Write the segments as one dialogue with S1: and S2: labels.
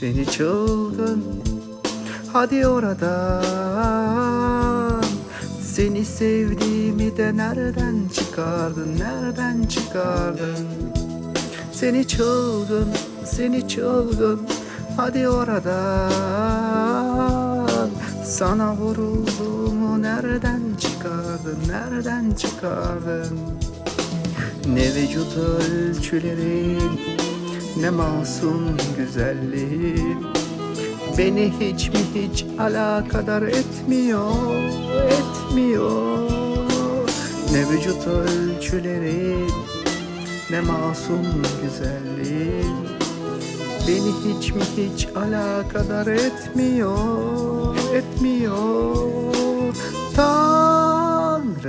S1: Seni çılgın. Hadi oradan. Seni sevdiğimi de nereden çıkardın Nereden çıkardın? Seni çılgın Seni çılgın. Hadi oradan. Sana vurulduğumu nereden çıkardın Nereden çıkardın? Ne vücut ölçülerin Ne masum güzelliğin. Beni hiç mi hiç alakadar etmiyor Etmiyor. Ne vücut ölçülerin Ne masum güzelliğin. Beni hiç mi hiç alakadar etmiyor Etmiyor. Tanrım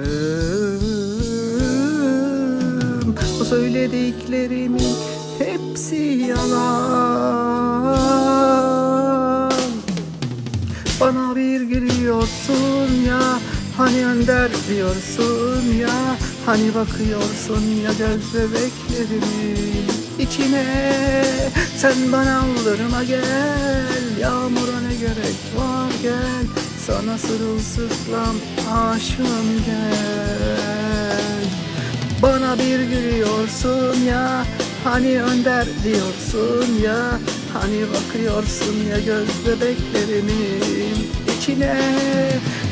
S1: Bu söylediklerimin hepsi yalan. Bana bir gülüyorsun ya Hani önder diyorsun ya Hani bakıyorsun ya göz bebeklerimin içine Sen bana aldırma gel Yağmura ne gerek var gel Sana sırılsıklam aşığım gel. Bana bir gülüyorsun ya Hani önder diyorsun ya Hani bakıyorsun ya göz bebeklerimin içine.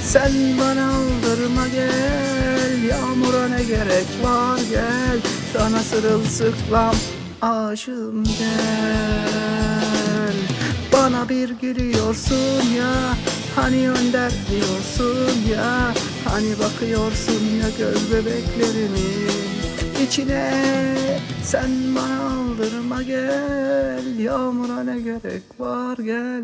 S1: Sen bana aldırma gel Yağmura ne gerek var gel. Sana sırılsıklam aşığım gel. Bana bir gülüyorsun ya Hani önder diyorsun ya. Hani bakıyorsun ya göz bebeklerimin içine. Sen bana aldırma gel Yağmura ne gerek var gel